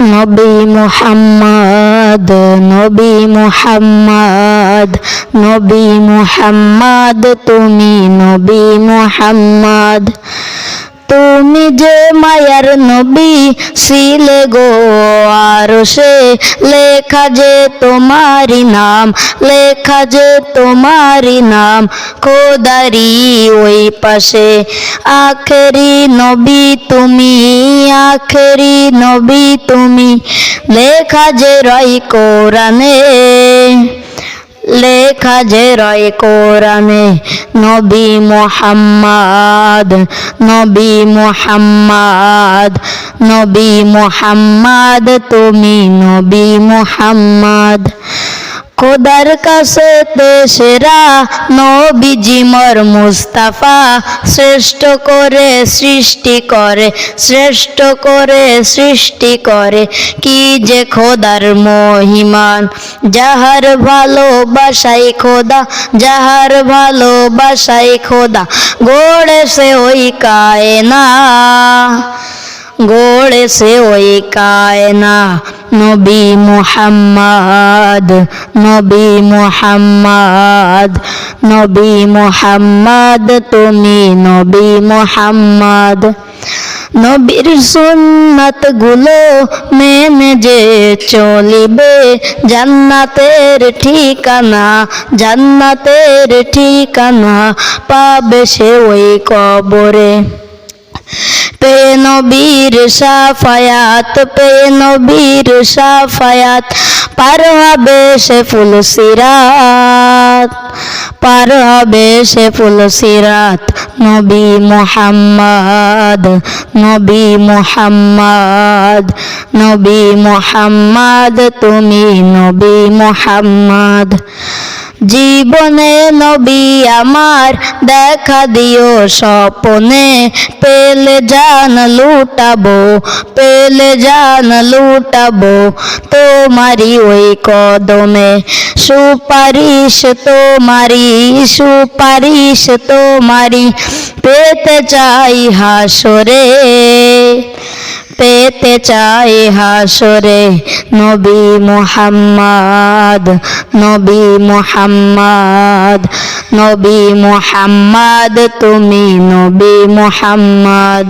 নবী মুহাম্মদ নবী মুহাম্মদ নবী মুহাম্মদ তুমি নবী মুহাম্মদ। তুমি যে মায়ার নবী শিলে গো, আর সে লেখা যে তোমারি নাম, লেখা যে তোমারি নাম, খোদারি ওই পাশে। আখেরি নবী তুমি, আখেরি নবী তুমি, লেখা যে রই কোরআনে। লেখা যে রয় কোরআনে নবী মোহাম্মদ নবী মোহাম্মদ নবী মোহাম্মদ তুমি নবী মোহাম্মদ। খোদার কাছে তেসরা নবীজি মর মুস্তাফা শ্রেষ্ঠ করে সৃষ্টি করে, শ্রেষ্ঠ করে সৃষ্টি করে। কি যে খোদার মহিমান, যাহার ভালোবাসাই খোদা, যাহার ভালোবাসাই খোদা। গড়েছে ওই কায়না, গড়েছে ওই কায়না। নবী মুহাম্মদ নবী মুহাম্মদ নবী মুহাম্মদ, তুমি নবী মুহাম্মদ। নবীর সুন্নাতগুলো মেনে যে চলিবে জান্নাতের ঠিকানা জান্নাতের ঠিকানা পাবে সে ওই কবরে। সাফায়াত, পে নবীর সাফায়াত, পার হবে সে ফুল সিরাত, পার হবে সে ফুল সিরাত, নবী মোহাম্মদ নবী মোহাম্মদ নবী মোহাম্মদ, তুমি নবী মোহাম্মদ। জীবনে নবী আমার দেখা দিও স্বপনে। পেলে জান লুটাবো, পেলে জান লুটাবো তোমারি ওই কদমে। সুপারিশ তোমারি সুপারিশ তোমারি পেতে চাই হাসরে। পেতে চাই হাসরে নবী মোহাম্মদ নবী মোহাম্মদ নবী মোহাম্মদ তুমি নবী মুহাম্মদ।